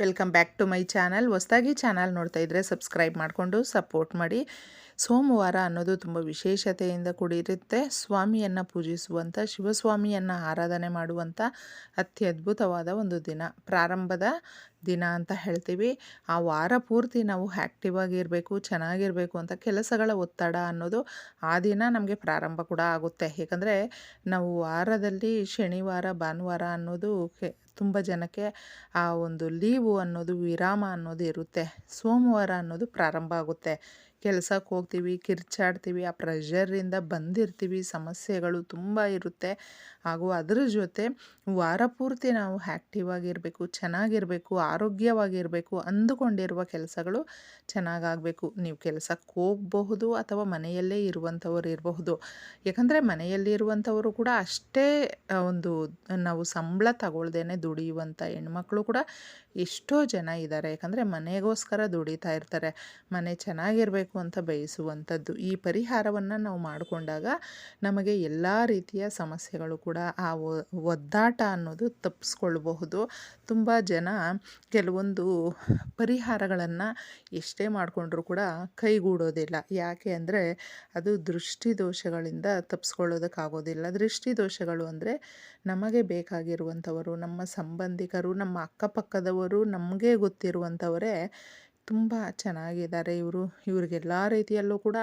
Welcome back to my channel. ಹೊಸದಾಗಿ channel ನೋಡ್ತಾ ಇದ್ದರೆ ಸಬ್ಸ್ಕ್ರೈಬ್ ಮಾಡಿಕೊಂಡು ಸಪೋರ್ಟ್ ಮಾಡಿ. ಸೋಮವಾರ ಅನ್ನೋದು ತುಂಬ ವಿಶೇಷತೆಯಿಂದ ಕೂಡಿರುತ್ತೆ. ಸ್ವಾಮಿಯನ್ನು ಪೂಜಿಸುವಂಥ ಶಿವಸ್ವಾಮಿಯನ್ನು ಆರಾಧನೆ ಮಾಡುವಂಥ ಅತ್ಯದ್ಭುತವಾದ ಒಂದು ದಿನ. ಪ್ರಾರಂಭದ ದಿನ ಅಂತ ಹೇಳ್ತೀವಿ. ಆ ವಾರ ಪೂರ್ತಿ ನಾವು ಆ್ಯಕ್ಟಿವ್ ಆಗಿರಬೇಕು, ಚೆನ್ನಾಗಿರಬೇಕು ಅಂತ ಕೆಲಸಗಳ ಒತ್ತಡ ಅನ್ನೋದು ಆ ದಿನ ನಮಗೆ ಪ್ರಾರಂಭ ಕೂಡ ಆಗುತ್ತೆ. ಏಕೆಂದರೆ ನಾವು ವಾರದಲ್ಲಿ ಶನಿವಾರ, ಭಾನುವಾರ ಅನ್ನೋದು ಕೆ, ತುಂಬ ಜನಕ್ಕೆ ಆ ಒಂದು ಲೀವು ಅನ್ನೋದು, ವಿರಾಮ ಅನ್ನೋದು ಇರುತ್ತೆ. ಸೋಮವಾರ ಅನ್ನೋದು ಪ್ರಾರಂಭ ಆಗುತ್ತೆ. ಕೆಲಸಕ್ಕೆ ಹೋಗ್ತೀವಿ, ಕಿರ್ಚಾಡ್ತೀವಿ, ಆ ಪ್ರೆಷರಿಂದ ಬಂದಿರ್ತೀವಿ, ಸಮಸ್ಯೆಗಳು ತುಂಬ ಇರುತ್ತೆ. ಹಾಗೂ ಅದರ ಜೊತೆ ವಾರ ಪೂರ್ತಿ ನಾವು ಆ್ಯಕ್ಟಿವ್ ಆಗಿರಬೇಕು, ಚೆನ್ನಾಗಿರಬೇಕು, ಆರೋಗ್ಯವಾಗಿರಬೇಕು ಅಂದುಕೊಂಡಿರುವ ಕೆಲಸಗಳು ಚೆನ್ನಾಗಾಗಬೇಕು. ನೀವು ಕೆಲಸಕ್ಕೆ ಹೋಗಬಹುದು ಅಥವಾ ಮನೆಯಲ್ಲೇ ಇರುವಂಥವರು ಇರಬಹುದು. ಯಾಕಂದರೆ ಮನೆಯಲ್ಲಿ ಇರುವಂಥವರು ಕೂಡ ಅಷ್ಟೇ ಒಂದು ನಾವು ಸಂಬಳ ತಗೊಳ್ದೇನೆ ದುಡಿಯುವಂಥ ಹೆಣ್ಮಕ್ಳು ಕೂಡ ಎಷ್ಟೋ ಜನ ಇದ್ದಾರೆ. ಯಾಕಂದರೆ ಮನೆಗೋಸ್ಕರ ದುಡಿತಾ ಇರ್ತಾರೆ. ಮನೆ ಚೆನ್ನಾಗಿರಬೇಕು ಅಂತ ಬಯಸುವಂಥದ್ದು. ಈ ಪರಿಹಾರವನ್ನು ನಾವು ಮಾಡಿಕೊಂಡಾಗ ನಮಗೆ ಎಲ್ಲ ರೀತಿಯ ಸಮಸ್ಯೆಗಳು ಕೂಡ ಆ ಒದ್ದಾಟ ಅನ್ನೋದು ತಪ್ಪಿಸ್ಕೊಳ್ಬಹುದು ತುಂಬ ಜನ ಕೆಲವೊಂದು ಪರಿಹಾರಗಳನ್ನು ಎಷ್ಟೇ ಮಾಡಿಕೊಂಡ್ರೂ ಕೂಡ ಕೈಗೂಡೋದಿಲ್ಲ. ಯಾಕೆ ಅಂದರೆ ಅದು ದೃಷ್ಟಿ ದೋಷಗಳಿಂದ ತಪ್ಪಿಸ್ಕೊಳ್ಳೋದಕ್ಕಾಗೋದಿಲ್ಲ ದೃಷ್ಟಿ ದೋಷಗಳು ಅಂದರೆ ನಮಗೆ ಬೇಕಾಗಿರುವಂಥವರು, ನಮ್ಮ ಸಂಬಂಧಿಕರು, ನಮ್ಮ ಅಕ್ಕಪಕ್ಕದವರು, ನಮಗೆ ಗೊತ್ತಿರುವಂಥವರೇ ತುಂಬ ಚೆನ್ನಾಗಿದ್ದಾರೆ ಇವರು. ಇವ್ರಿಗೆಲ್ಲ ರೀತಿಯಲ್ಲೂ ಕೂಡ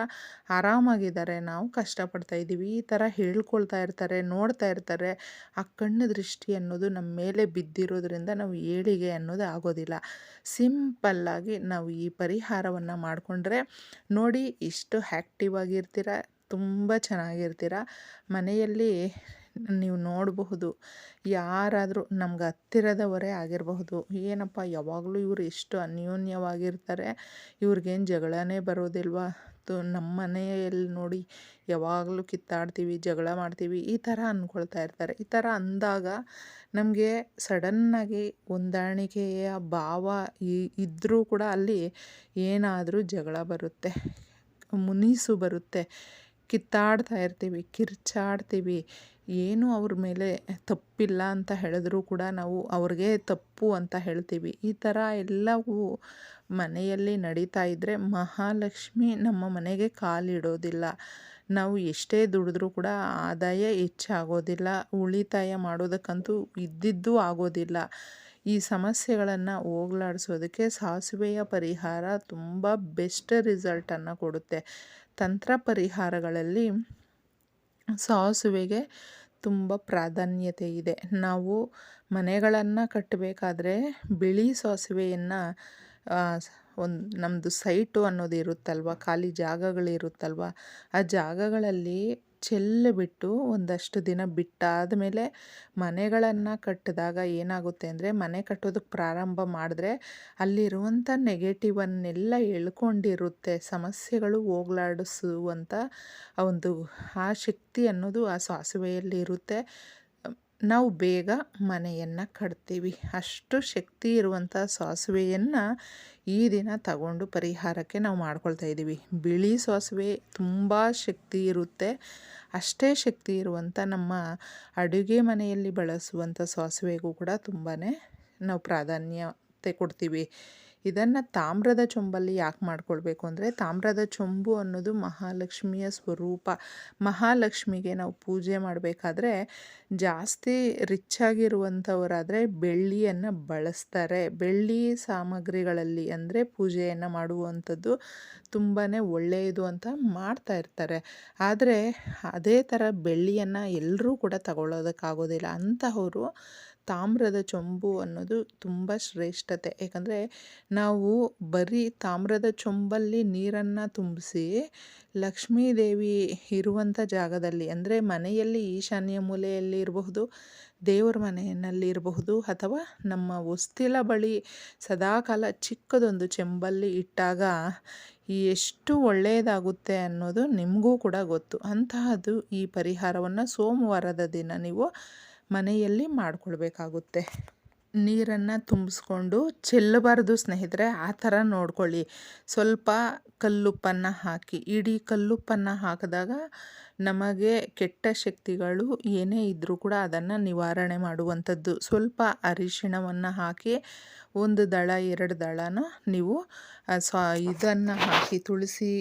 ಆರಾಮಾಗಿದ್ದಾರೆ. ನಾವು ಕಷ್ಟಪಡ್ತಾ ಇದ್ದೀವಿ. ಈ ಥರ ಹೇಳ್ಕೊಳ್ತಾ ಇರ್ತಾರೆ, ನೋಡ್ತಾ ಇರ್ತಾರೆ. ಆ ಕಣ್ಣು ದೃಷ್ಟಿ ಅನ್ನೋದು ನಮ್ಮ ಮೇಲೆ ಬಿದ್ದಿರೋದ್ರಿಂದ ನಾವು ಏಳಿಗೆ ಅನ್ನೋದು ಆಗೋದಿಲ್ಲ. ಸಿಂಪಲ್ಲಾಗಿ ನಾವು ಈ ಪರಿಹಾರವನ್ನು ಮಾಡಿಕೊಂಡ್ರೆ ನೋಡಿ ಇಷ್ಟು ಆ್ಯಕ್ಟಿವ್ ಆಗಿರ್ತೀರ, ತುಂಬ ಚೆನ್ನಾಗಿರ್ತೀರ. ಮನೆಯಲ್ಲಿ ನೀವು ನೋಡಬಹುದು, ಯಾರಾದರೂ ನಮ್ಗೆ ಹತ್ತಿರದವರೇ ಆಗಿರಬಹುದು. ಏನಪ್ಪ, ಯಾವಾಗಲೂ ಇವರು ಎಷ್ಟು ಅನ್ಯೋನ್ಯವಾಗಿರ್ತಾರೆ, ಇವ್ರಿಗೇನು ಜಗಳನೇ ಬರೋದಿಲ್ವಾ? ತು, ನಮ್ಮ ಮನೆಯಲ್ಲಿ ನೋಡಿ ಯಾವಾಗಲೂ ಕಿತ್ತಾಡ್ತೀವಿ, ಜಗಳ ಮಾಡ್ತೀವಿ, ಈ ಥರ ಅಂದ್ಕೊಳ್ತಾ ಇರ್ತಾರೆ. ಈ ಥರ ಅಂದಾಗ ನಮಗೆ ಸಡನ್ನಾಗಿ ಹೊಂದಾಣಿಕೆಯ ಭಾವ ಇದ್ದರೂ ಕೂಡ ಅಲ್ಲಿ ಏನಾದರೂ ಜಗಳ ಬರುತ್ತೆ, ಮುನಿಸು ಬರುತ್ತೆ. ಕಿತ್ತಾಡ್ತಾ ಇರ್ತೀವಿ, ಕಿರ್ಚಾಡ್ತೀವಿ ಏನು ಅವ್ರ ಮೇಲೆ ತಪ್ಪಿಲ್ಲ ಅಂತ ಹೇಳಿದ್ರೂ ಕೂಡ ನಾವು ಅವ್ರಿಗೆ ತಪ್ಪು ಅಂತ ಹೇಳ್ತೀವಿ. ಈ ಥರ ಎಲ್ಲವೂ ಮನೆಯಲ್ಲಿ ನಡೀತಾ ಇದ್ದರೆ ಮಹಾಲಕ್ಷ್ಮಿ ನಮ್ಮ ಮನೆಗೆ ಕಾಲಿಡೋದಿಲ್ಲ. ನಾವು ಎಷ್ಟೇ ದುಡಿದ್ರೂ ಕೂಡ ಆದಾಯ ಹೆಚ್ಚಾಗೋದಿಲ್ಲ, ಉಳಿತಾಯ ಮಾಡೋದಕ್ಕಂತೂ ಇದ್ದಿದ್ದು ಆಗೋದಿಲ್ಲ. ಈ ಸಮಸ್ಯೆಗಳನ್ನು ಹೋಗ್ಲಾಡ್ಸೋದಕ್ಕೆ ಸಾಸಿವೆಯ ಪರಿಹಾರ ತುಂಬ ಬೆಸ್ಟ್ ರಿಸಲ್ಟನ್ನು ಕೊಡುತ್ತೆ. ತಂತ್ರ ಪರಿಹಾರಗಳಲ್ಲಿ ಸಾಸುವೆಗೆ ತುಂಬ ಪ್ರಾಧಾನ್ಯತೆ ಇದೆ. ನಾವು ಮನೆಗಳನ್ನು ಕಟ್ಟಬೇಕಾದ್ರೆ ಬಿಳಿ ಸಾಸುವೆಯನ್ನು ಒಂದು ನಮ್ಮದು ಸೈಟು ಅನ್ನೋದು ಇರುತ್ತಲ್ವ, ಖಾಲಿ ಜಾಗಗಳಿರುತ್ತಲ್ವ, ಆ ಜಾಗಗಳಲ್ಲಿ ಚೆಲ್ಲಿಬಿಟ್ಟು ಒಂದಷ್ಟು ದಿನ ಬಿಟ್ಟಾದ ಮೇಲೆ ಮನೆಗಳನ್ನು ಕಟ್ಟಿದಾಗ ಏನಾಗುತ್ತೆ ಅಂದರೆ ಮನೆ ಕಟ್ಟೋದಕ್ಕೆ ಪ್ರಾರಂಭ ಮಾಡಿದ್ರೆ ಅಲ್ಲಿರುವಂಥ ನೆಗೆಟಿವನ್ನೆಲ್ಲ ಎಳ್ಕೊಂಡಿರುತ್ತೆ, ಸಮಸ್ಯೆಗಳು ಹೋಗ್ಲಾಡಿಸುವಂಥ ಒಂದು ಆ ಶಕ್ತಿ ಅನ್ನೋದು ಆ ಸಾಸಿವೆಯಲ್ಲಿ ಇರುತ್ತೆ ನಾವು ಬೇಗ ಮನೆಯನ್ನು ಕಟ್ತೀವಿ. ಅಷ್ಟು ಶಕ್ತಿ ಇರುವಂಥ ಸಾಸಿವೆಯನ್ನು ಈ ದಿನ ತಗೊಂಡು ಪರಿಹಾರಕ್ಕೆ ನಾವು ಮಾಡ್ಕೊಳ್ತಾ ಇದ್ದೀವಿ. ಬಿಳಿ ಸಾಸಿವೆ ತುಂಬ ಶಕ್ತಿ ಇರುತ್ತೆ. ಅಷ್ಟೇ ಶಕ್ತಿ ಇರುವಂಥ ನಮ್ಮ ಅಡುಗೆ ಮನೆಯಲ್ಲಿ ಬಳಸುವಂಥ ಸಾಸಿವೆಗೂ ಕೂಡ ತುಂಬಾ ನಾವು ಪ್ರಾಧಾನ್ಯತೆ ಕೊಡ್ತೀವಿ. ಇದನ್ನು ತಾಮ್ರದ ಚೊಂಬಲ್ಲಿ ಯಾಕೆ ಮಾಡ್ಕೊಳ್ಬೇಕು ಅಂದರೆ ತಾಮ್ರದ ಚೊಂಬು ಅನ್ನೋದು ಮಹಾಲಕ್ಷ್ಮಿಯ ಸ್ವರೂಪ. ಮಹಾಲಕ್ಷ್ಮಿಗೆ ನಾವು ಪೂಜೆ ಮಾಡಬೇಕಾದ್ರೆ ಜಾಸ್ತಿ ರಿಚ್ ಆಗಿರುವಂಥವರಾದರೆ ಬೆಳ್ಳಿಯನ್ನು ಬಳಸ್ತಾರೆ. ಬೆಳ್ಳಿ ಸಾಮಗ್ರಿಗಳಲ್ಲಿ ಅಂದರೆ ಪೂಜೆಯನ್ನು ಮಾಡುವಂಥದ್ದು ತುಂಬಾ ಒಳ್ಳೆಯದು ಅಂತ ಮಾಡ್ತಾ ಇರ್ತಾರೆ. ಆದರೆ ಅದೇ ಥರ ಬೆಳ್ಳಿಯನ್ನು ಎಲ್ಲರೂ ಕೂಡ ತಗೊಳ್ಳೋದಕ್ಕಾಗೋದಿಲ್ಲ. ಅಂತಹವರು ತಾಮ್ರದ ಚೊಂಬು ಅನ್ನೋದು ತುಂಬ ಶ್ರೇಷ್ಠತೆ. ಯಾಕಂದರೆ ನಾವು ಬರೀ ತಾಮ್ರದ ಚೊಂಬಲ್ಲಿ ನೀರನ್ನು ತುಂಬಿಸಿ ಲಕ್ಷ್ಮೀದೇವಿ ಇರುವಂಥ ಜಾಗದಲ್ಲಿ, ಅಂದರೆ ಮನೆಯಲ್ಲಿ ಈಶಾನ್ಯ ಮೂಲೆಯಲ್ಲಿ ಇರಬಹುದು, ದೇವರ ಮನೆಯಲ್ಲಿ ಇರಬಹುದು, ಅಥವಾ ನಮ್ಮ ಹೊಸ್ತಿಲ ಬಳಿ ಸದಾಕಾಲ ಚಿಕ್ಕದೊಂದು ಚೆಂಬಲ್ಲಿ ಇಟ್ಟಾಗ ಎಷ್ಟು ಒಳ್ಳೆಯದಾಗುತ್ತೆ ಅನ್ನೋದು ನಿಮಗೂ ಕೂಡ ಗೊತ್ತು. ಅಂತಹದ್ದು ಈ ಪರಿಹಾರವನ್ನು ಸೋಮವಾರದ ದಿನ ನೀವು ಮನೆಯಲ್ಲಿ ಮಾಡಿಕೊಳ್ಬೇಕಾಗುತ್ತೆ. ನೀರನ್ನು ತುಂಬಿಸ್ಕೊಂಡು ಚೆಲ್ಲಬಾರ್ದು ಸ್ನೇಹಿತರೆ, ಆ ಥರ ನೋಡ್ಕೊಳ್ಳಿ. ಸ್ವಲ್ಪ ಕಲ್ಲುಪ್ಪನ್ನು ಹಾಕಿ, ಇಡೀ ಕಲ್ಲುಪ್ಪನ್ನು ಹಾಕಿದಾಗ ನಮಗೆ ಕೆಟ್ಟ ಶಕ್ತಿಗಳು ಏನೇ ಇದ್ದರೂ ಕೂಡ ಅದನ್ನು ನಿವಾರಣೆ ಮಾಡುವಂಥದ್ದು. ಸ್ವಲ್ಪ ಅರಿಶಿಣವನ್ನು ಹಾಕಿ, ಒಂದು ದಳ, ಎರಡು ದಳನ ನೀವು ಸ್ವ, ಇದನ್ನು ಹಾಕಿ ತುಳಸಿ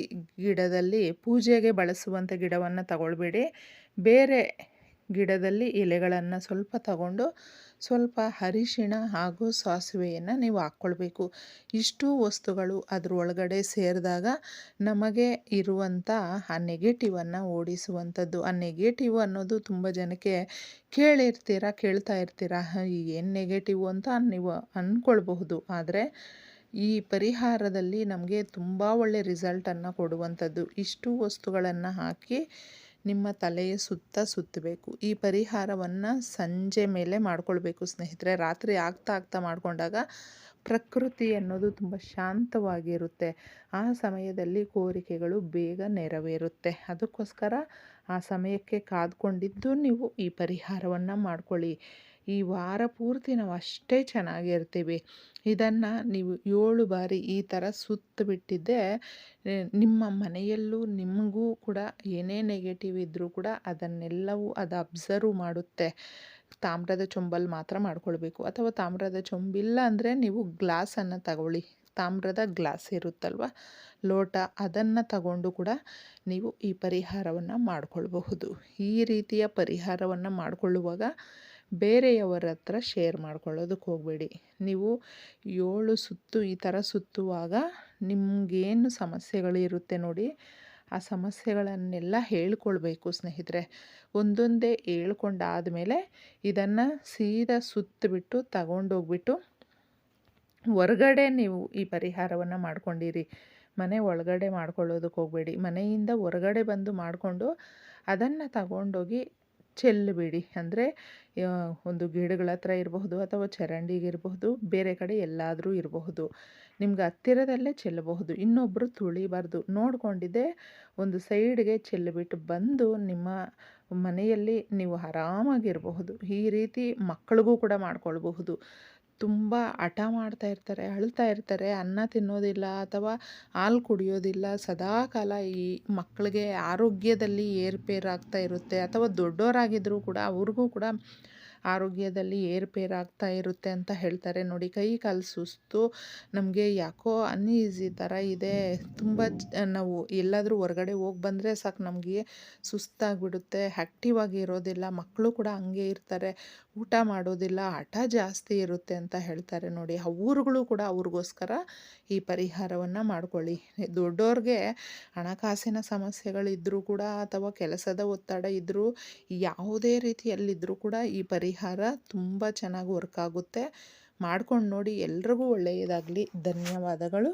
ಗಿಡದಲ್ಲಿ ಪೂಜೆಗೆ ಬಳಸುವಂಥ ಗಿಡವನ್ನು ತಗೊಳ್ಬೇಡಿ. ಬೇರೆ ಗಿಡದಲ್ಲಿ ಎಲೆಗಳನ್ನು ಸ್ವಲ್ಪ ತಗೊಂಡು ಸ್ವಲ್ಪ ಅರಿಶಿಣ ಹಾಗೂ ಸಾಸಿವೆಯನ್ನು ನೀವು ಹಾಕ್ಕೊಳ್ಬೇಕು. ಇಷ್ಟು ವಸ್ತುಗಳು ಅದರೊಳಗಡೆ ಸೇರಿದಾಗ ನಮಗೆ ಇರುವಂಥ ಆ ನೆಗೆಟಿವನ್ನು ಓಡಿಸುವಂಥದ್ದು. ಆ ನೆಗೆಟಿವ್ ಅನ್ನೋದು ತುಂಬ ಜನಕ್ಕೆ ಕೇಳಿರ್ತೀರ, ಕೇಳ್ತಾ ಇರ್ತೀರ ಏನು ನೆಗೆಟಿವ್ ಅಂತ ನೀವು ಅಂದ್ಕೊಳ್ಬಹುದು ಆದರೆ ಈ ಪರಿಹಾರದಲ್ಲಿ ನಮಗೆ ತುಂಬ ಒಳ್ಳೆ ರಿಸಲ್ಟನ್ನು ಕೊಡುವಂಥದ್ದು. ಇಷ್ಟು ವಸ್ತುಗಳನ್ನು ಹಾಕಿ ನಿಮ್ಮ ತಲೆಯ ಸುತ್ತ ಸುತ್ತಬೇಕು. ಈ ಪರಿಹಾರವನ್ನು ಸಂಜೆ ಮೇಲೆ ಮಾಡ್ಕೊಳ್ಬೇಕು ಸ್ನೇಹಿತರೆ. ರಾತ್ರಿ ಆಗ್ತಾ ಆಗ್ತಾ ಮಾಡಿಕೊಂಡಾಗ ಪ್ರಕೃತಿ ಅನ್ನೋದು ತುಂಬ ಶಾಂತವಾಗಿರುತ್ತೆ. ಆ ಸಮಯದಲ್ಲಿ ಕೋರಿಕೆಗಳು ಬೇಗ ನೆರವೇರುತ್ತೆ. ಅದಕ್ಕೋಸ್ಕರ ಆ ಸಮಯಕ್ಕೆ ಕಾದ್ಕೊಂಡಿದ್ದು ನೀವು ಈ ಪರಿಹಾರವನ್ನು ಮಾಡ್ಕೊಳ್ಳಿ. ಈ ವಾರ ಪೂರ್ತಿ ನಾವು ಅಷ್ಟೇ ಚೆನ್ನಾಗಿರ್ತೀವಿ. ಇದನ್ನು ನೀವು ಏಳು ಬಾರಿ ಈ ಥರ ಸುತ್ತಬಿಟ್ಟಿದ್ದೆ ನಿಮ್ಮ ಮನೆಯಲ್ಲೂ ನಿಮಗೂ ಕೂಡ ಏನೇ ನೆಗೆಟಿವ್ ಇದ್ದರೂ ಕೂಡ ಅದನ್ನೆಲ್ಲವೂ ಅದು ಅಬ್ಸರ್ವ್ ಮಾಡುತ್ತೆ. ತಾಮ್ರದ ಚೊಂಬಲ್ಲಿ ಮಾತ್ರ ಮಾಡ್ಕೊಳ್ಬೇಕು. ಅಥವಾ ತಾಮ್ರದ ಚೊಂಬಿಲ್ಲ ಅಂದರೆ ನೀವು ಗ್ಲಾಸನ್ನು ತಗೊಳ್ಳಿ. ತಾಮ್ರದ ಗ್ಲಾಸ್ ಇರುತ್ತಲ್ವ? ಲೋಟ ಅದನ್ನು ತಗೊಂಡು ಕೂಡ ನೀವು ಈ ಪರಿಹಾರವನ್ನು ಮಾಡಿಕೊಳ್ಬಹುದು. ಈ ರೀತಿಯ ಪರಿಹಾರವನ್ನು ಮಾಡಿಕೊಳ್ಳುವಾಗ ಬೇರೆಯವರ ಹತ್ರ ಶೇರ್ ಮಾಡ್ಕೊಳ್ಳೋದಕ್ಕೆ ಹೋಗಬೇಡಿ. ನೀವು ಏಳು ಸುತ್ತು ಈ ಥರ ಸುತ್ತುವಾಗ ನಿಮಗೇನು ಸಮಸ್ಯೆಗಳಿರುತ್ತೆ ನೋಡಿ, ಆ ಸಮಸ್ಯೆಗಳನ್ನೆಲ್ಲ ಹೇಳ್ಕೊಳ್ಬೇಕು ಸ್ನೇಹಿತರೆ. ಒಂದೊಂದೇ ಹೇಳ್ಕೊಂಡಾದಮೇಲೆ ಇದನ್ನು ಸೀದಾ ಸುತ್ತಿಬಿಟ್ಟು ತಗೊಂಡೋಗ್ಬಿಟ್ಟು ಹೊರಗಡೆ ನೀವು ಈ ಪರಿಹಾರವನ್ನು ಮಾಡ್ಕೊಂಡಿರಿ. ಮನೆ ಒಳಗಡೆ ಮಾಡ್ಕೊಳ್ಳೋದಕ್ಕೆ ಹೋಗಬೇಡಿ. ಮನೆಯಿಂದ ಹೊರಗಡೆ ಬಂದು ಮಾಡಿಕೊಂಡು ಅದನ್ನು ತಗೊಂಡೋಗಿ ಚೆಲ್ಲಬೇಡಿ ಅಂದರೆ ಒಂದು ಗಿಡಗಳ ಹತ್ರ ಇರಬಹುದು ಅಥವಾ ಚರಂಡಿಗೆ ಇರಬಹುದು, ಬೇರೆ ಕಡೆ ಎಲ್ಲಾದರೂ ಇರಬಹುದು. ನಿಮ್ಗೆ ಹತ್ತಿರದಲ್ಲೇ ಚೆಲ್ಲಬಹುದು. ಇನ್ನೊಬ್ಬರು ತುಳಿಬಾರ್ದು. ನೋಡಿಕೊಂಡಿದ್ದೆ, ಒಂದು ಸೈಡ್ಗೆ ಚೆಲ್ಲಿಬಿಟ್ಟು ಬಂದು ನಿಮ್ಮ ಮನೆಯಲ್ಲಿ ನೀವು ಆರಾಮಾಗಿರಬಹುದು. ಈ ರೀತಿ ಮಕ್ಕಳಿಗೂ ಕೂಡ ಮಾಡ್ಕೊಳ್ಬಹುದು. ತುಂಬ ಹಠ ಮಾಡ್ತಾ ಇರ್ತಾರೆ, ಅಳ್ತಾ ಇರ್ತಾರೆ. ಅನ್ನ ತಿನ್ನೋದಿಲ್ಲ ಅಥವಾ ಹಾಲು ಕುಡಿಯೋದಿಲ್ಲ. ಸದಾಕಾಲ ಈ ಮಕ್ಕಳಿಗೆ ಆರೋಗ್ಯದಲ್ಲಿ ಏರುಪೇರಾಗ್ತಾ ಇರುತ್ತೆ. ಅಥವಾ ದೊಡ್ಡವರಾಗಿದ್ದರೂ ಕೂಡ ಅವ್ರಿಗೂ ಕೂಡ ಆರೋಗ್ಯದಲ್ಲಿ ಏರುಪೇರಾಗ್ತಾ ಇರುತ್ತೆ ಅಂತ ಹೇಳ್ತಾರೆ. ನೋಡಿ, ಕೈ ಕಾಲು ಸುಸ್ತು, ನಮಗೆ ಯಾಕೋ ಅನ್ಈಸಿ ಥರ ಇದೆ. ತುಂಬ ನಾವು ಎಲ್ಲಾದರೂ ಹೊರಗಡೆ ಹೋಗಿ ಬಂದರೆ ಸಾಕು, ನಮಗೆ ಸುಸ್ತಾಗಿಬಿಡುತ್ತೆ. ಆ್ಯಕ್ಟಿವ್ ಆಗಿ ಇರೋದಿಲ್ಲ. ಮಕ್ಕಳು ಕೂಡ ಹಂಗೆ ಇರ್ತಾರೆ. ಊಟ ಮಾಡೋದಿಲ್ಲ. ಹಠ ಜಾಸ್ತಿ ಇರುತ್ತೆ ಅಂತ ಹೇಳ್ತಾರೆ. ನೋಡಿ ಊರುಗಳು ಕೂಡ ಅವ್ರಿಗೋಸ್ಕರ ಈ ಪರಿಹಾರವನ್ನು ಮಾಡ್ಕೊಳ್ಳಿ. ದೊಡ್ಡವ್ರಿಗೆ ಹಣಕಾಸಿನ ಸಮಸ್ಯೆಗಳಿದ್ದರೂ ಕೂಡ ಅಥವಾ ಕೆಲಸದ ಒತ್ತಡ ಇದ್ದರೂ ಯಾವುದೇ ರೀತಿಯಲ್ಲಿದ್ದರೂ ಕೂಡ ಈ ಪರಿಹಾರ ತುಂಬ ಚೆನ್ನಾಗಿ ವರ್ಕ್ ಆಗುತ್ತೆ. ಮಾಡ್ಕೊಂಡು ನೋಡಿ ಎಲ್ರಿಗೂ ಒಳ್ಳೆಯದಾಗಲಿ. ಧನ್ಯವಾದಗಳು.